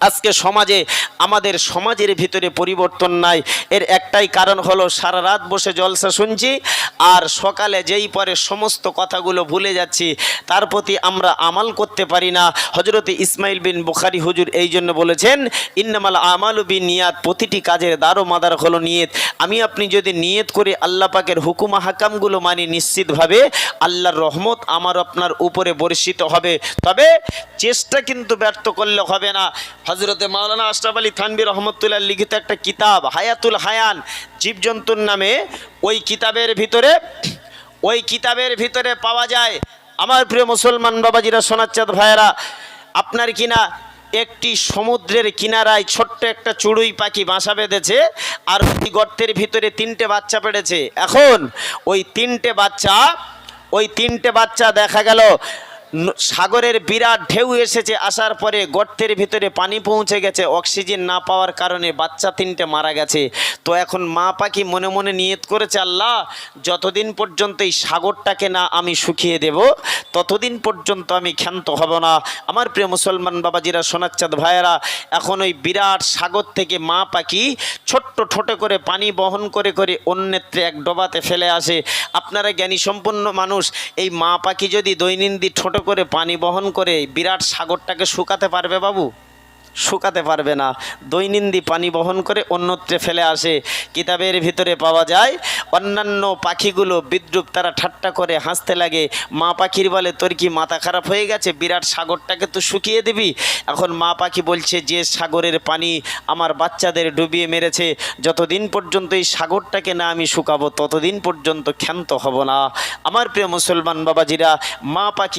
আজকে সমাজে, আমাদের সমাজের ভিতরে পরিবর্তন নাই। এর একটাই কারণ হলো, সারা রাত বসে জলসা শুনছি, আর সকালে যেই পরে সমস্ত কথাগুলো ভুলে যাচ্ছি, তার প্রতি আমরা আমাল করতে পারি না। হজরত ইসমাইল বিন বুখারি হুজুর এই জন্য বলেছেন, ইন্নামাল আমালু বিন নিয়াত প্রতিটি কাজের দারো মাদার হলো নিয়ত। আমি আপনি যদি নিয়ত করে আল্লাহ পাকের হুকুমা হাকামগুলো মানি নিশ্চিতভাবে, আল্লাহর রহমত আমার আপনার উপরে বর্ষিত হবে। তবে চেষ্টা কিন্তু ব্যর্থ করলে হবে না। হজরতে মাওলানা আশরাফ আলী থানবি রহমতুল্লাহ লিখিত একটা কিতাব, হায়াতুল হায়ান, জীবজন্তুর নামে ওই কিতাবের ভিতরে, ওই কিতাবের ভিতরে পাওয়া যায়। আমার প্রিয় মুসলমান বাবাজিরা সোনাচ্চাঁদ ভাইয়েরা, আপনার কিনা একটি সমুদ্রের কিনারায় ছোট্ট একটা চড়ুই পাখি বাসা বেঁধেছে আর ওই গর্তের ভিতরে তিনটে বাচ্চা পেড়েছে। এখন ওই তিনটে বাচ্চা, ওই তিনটে বাচ্চা দেখা গেল সাগরের বিরাট ঢেউ এসেছে, আসার পরে গর্তের ভিতরে পানি পৌঁছে গেছে, অক্সিজেন না পাওয়ার কারণে বাচ্চা তিনটে মারা গেছে। তো এখন মা পাখি মনে মনে নিয়ত করেছে, আল্লাহ, যতদিন পর্যন্ত এই সাগরটাকে না আমি শুকিয়ে দেব, ততদিন পর্যন্ত আমি ক্ষান্ত হব না। আমার প্রিয় মুসলমান বাবাজিরা সোনাচ্চাঁদ ভাইয়েরা, এখন ওই বিরাট সাগর থেকে মা পাখি ছোট্ট ঠোঁটে করে পানি বহন করে করে অন্যত্রে এক ডোবাতে ফেলে আসে। আপনারা জ্ঞানী সম্পন্ন মানুষ, এই মা পাখি যদি দৈনন্দিন ছোট করে পানি বহন করে বিরাট সাগরটাকে শুকাতে পারবে বাবু? শুকাতে পারবে না। দৈনন্দিন পানি বহন করে অন্যত্রে ফেলে আসে। কিতাবের ভিতরে পাওয়া যায়, অন্যান্য পাখিগুলো বিদ্রুপ তারা ঠাট্টা করে হাসতে লাগে। মা পাখির বলে, তোর কি মাথা খারাপ হয়ে গেছে? বিরাট সাগরটাকে তো শুকিয়ে দিবি? এখন মা পাখি বলছে, যে সাগরের পানি আমার বাচ্চাদের ডুবিয়ে মেরেছে, যতদিন পর্যন্ত এই সাগরটাকে না আমি শুকাবো, ততদিন পর্যন্ত ক্ষান্ত হব না। আমার প্রিয় মুসলমান বাবাজিরা, মা পাখি